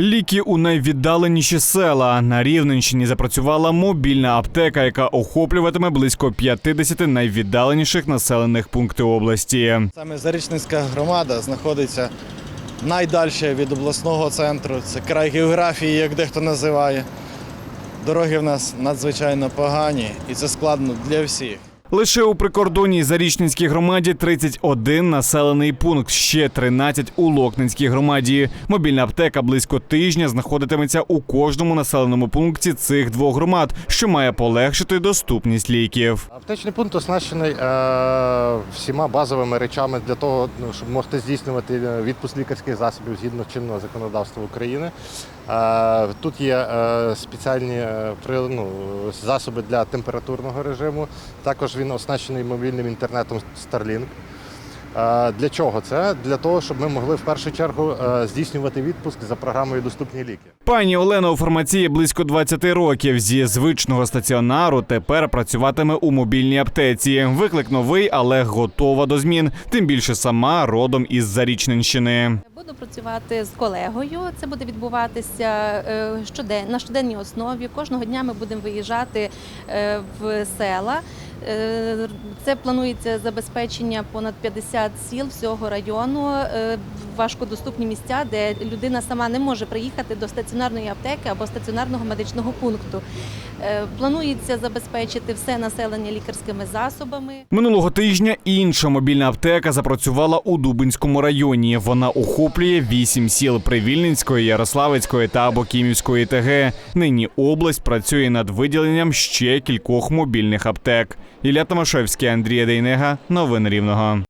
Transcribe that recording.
Ліки у найвіддаленіші села на Рівненщині запрацювала мобільна аптека, яка охоплюватиме близько 50 найвіддаленіших населених пунктів області. Саме Зарічненська громада знаходиться найдальше від обласного центру. Це край географії, як дехто називає. Дороги в нас надзвичайно погані, і це складно для всіх. Лише у прикордонній Зарічненській громаді 31 населений пункт, ще 13 у Локненській громаді. Мобільна аптека близько тижня знаходитиметься у кожному населеному пункті цих двох громад, що має полегшити доступність ліків. Аптечний пункт оснащений е, всіма базовими речами для того, ну, щоб могти здійснювати е, відпуск лікарських засобів згідно чинного законодавства України. Тут є е, спеціальні е, ну, засоби для температурного режиму. Також він оснащений мобільним інтернетом Starlink. Для чого це? Для того, щоб ми могли в першу чергу е, здійснювати відпуск за програмою Доступні ліки. Пані Олена у фармації близько 20 років. Зі звичного стаціонару тепер працюватиме у мобільній аптеці. Виклик новий, але готова до змін. Тим більше сама родом із Зарічненщини. Буду працювати з колегою. Це буде відбуватися е, щоден, на щоденній основі. Кожного дня ми будемо виїжджати е, в села. Це планується забезпечення понад 50 сіл всього району, е, важкодоступні місця, де людина сама не може приїхати до стаціонарної аптеки або стаціонарного медичного пункту. Е, Планується забезпечити все населення лікарськими засобами. Минулого тижня інша мобільна аптека запрацювала у Дубинському районі. Вона охоплює вісім сіл Привільненської, Ярославецької та Бокімівської ТГ. Нині область працює над виділенням ще кількох мобільних аптек. Ілля Томашевський, Андрій Дейнега. Новини Рівного.